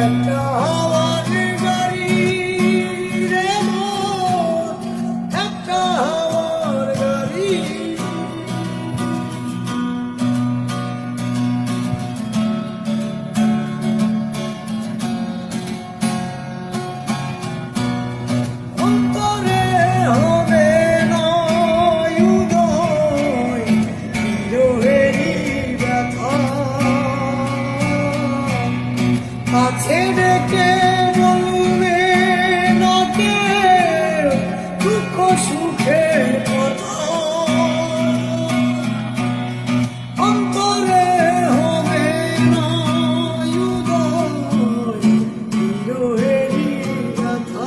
and no. ডেকে বলবে না কে দুঃখ সুখে কথা। অন্তরে হবে না উদয় কথা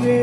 you.